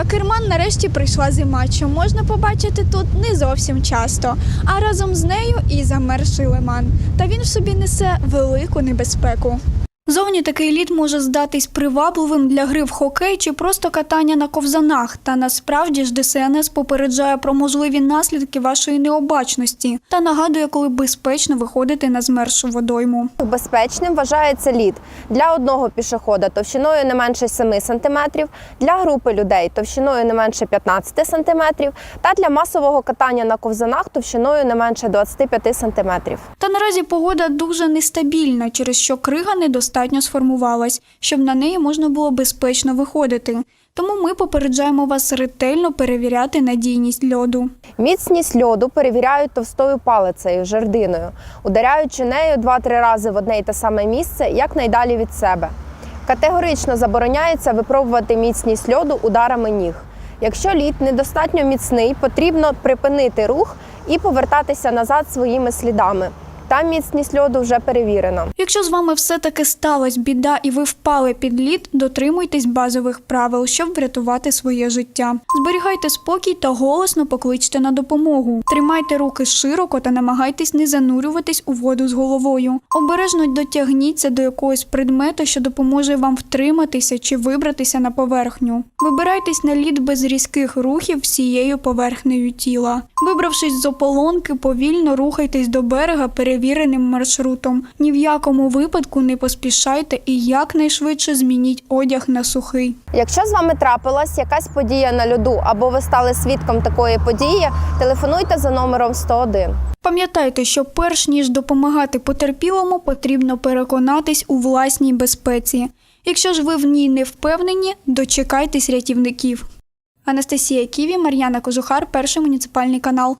Акерман нарешті прийшла зима, що можна побачити тут не зовсім часто. А разом з нею і замерзший лиман. Та він в собі несе велику небезпеку. Зовні такий лід може здатись привабливим для гри в хокей чи просто катання на ковзанах. Та насправді ж ДСНС попереджає про можливі наслідки вашої необачності та нагадує, коли безпечно виходити на змерзшу водойму. Безпечним вважається лід для одного пішохода товщиною не менше 7 см, для групи людей товщиною не менше 15 см та для масового катання на ковзанах товщиною не менше 25 см. Та наразі погода дуже нестабільна, через що крига недостатньо сформувалась, щоб на неї можна було безпечно виходити. Тому ми попереджаємо вас ретельно перевіряти надійність льоду. Міцність льоду перевіряють товстою палицею, жердиною, ударяючи нею 2-3 рази в одне й те саме місце, якнайдалі від себе. Категорично забороняється випробувати міцність льоду ударами ніг. Якщо лід недостатньо міцний, потрібно припинити рух і повертатися назад своїми слідами. Там міцність льоду вже перевірена. Якщо з вами все-таки сталася біда і ви впали під лід, дотримуйтесь базових правил, щоб врятувати своє життя. Зберігайте спокій та голосно покличте на допомогу. Тримайте руки широко та намагайтесь не занурюватись у воду з головою. Обережно дотягніться до якогось предмета, що допоможе вам втриматися чи вибратися на поверхню. Вибирайтесь на лід без різких рухів всією поверхнею тіла. Вибравшись з ополонки, повільно рухайтесь до берега перевіреним маршрутом. Ні в якому випадку не поспішайте і якнайшвидше змініть одяг на сухий. Якщо з вами трапилась якась подія на льоду або ви стали свідком такої події, телефонуйте за номером 101. Пам'ятайте, що перш ніж допомагати потерпілому, потрібно переконатись у власній безпеці. Якщо ж ви в ній не впевнені, дочекайтесь рятівників. Анастасія Ківі, Мар'яна Кожухар, перший муніципальний канал.